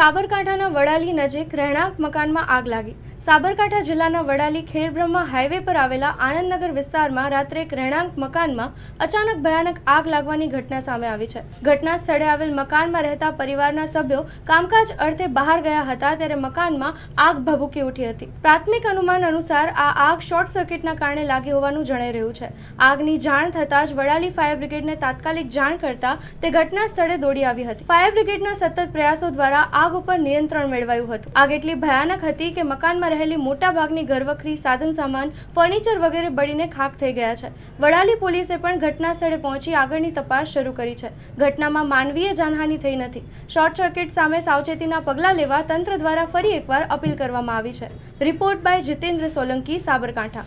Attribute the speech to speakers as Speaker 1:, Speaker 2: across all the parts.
Speaker 1: સાબરકાંઠાના વડાલી નજીક રહેણાંક મકાનમાં આગ લાગી. સાબરકાંઠા જિલ્લાના વડાલી ખેરબ્રહ્મા હાઈવે પર આવેલા આણંદનગર વિસ્તારમાં રાત્રે એક રહેણાંક મકાનમાં અચાનક ભયાનક આગ લાગવાની ઘટના સામે આવી છે. ઘટના સ્થળે આવેલ મકાનમાં રહેતા પરિવારના સભ્યો કામકાજ અર્થે બહાર ગયા હતા ત્યારે મકાનમાં આગ ભભૂકી ઉઠી હતી. પ્રાથમિક અનુમાન અનુસાર આ આગ શોર્ટ સર્કિટના કારણે લાગી હોવાનું જણાઈ રહ્યું છે. આગની જાણ થતાં જ વડાલી ફાયર બ્રિગેડને તાત્કાલિક જાણ કરતા તે ઘટના સ્થળે દોડી આવી હતી. ફાયર બ્રિગેડના સતત પ્રયાસો દ્વારા આગ ઉપર નિયંત્રણ મેળવાયું હતું. આગ એટલી ભયાનક હતી કે મકાનમાં રહેલી મોટા ભાગની ઘરવખરી, સાધન સામાન, ફર્નિચર વગેરે બળીને ખાક થઈ ગયા છે. વડાલી પોલીસે પણ ઘટના સ્થળે પહોંચી આગળની તપાસ શરૂ કરી છે. ઘટનામાં માનવીય જાનહાનિ થઈ નથી. શોર્ટ સર્કિટ સામે સાવચેતીના પગલાં લેવા તંત્ર દ્વારા ફરી એકવાર અપીલ કરવામાં આવી છે. Report by Jitendra Solanki, Sabarkantha.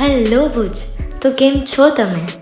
Speaker 2: Hello Bhuj. તો કેમ છો તમે?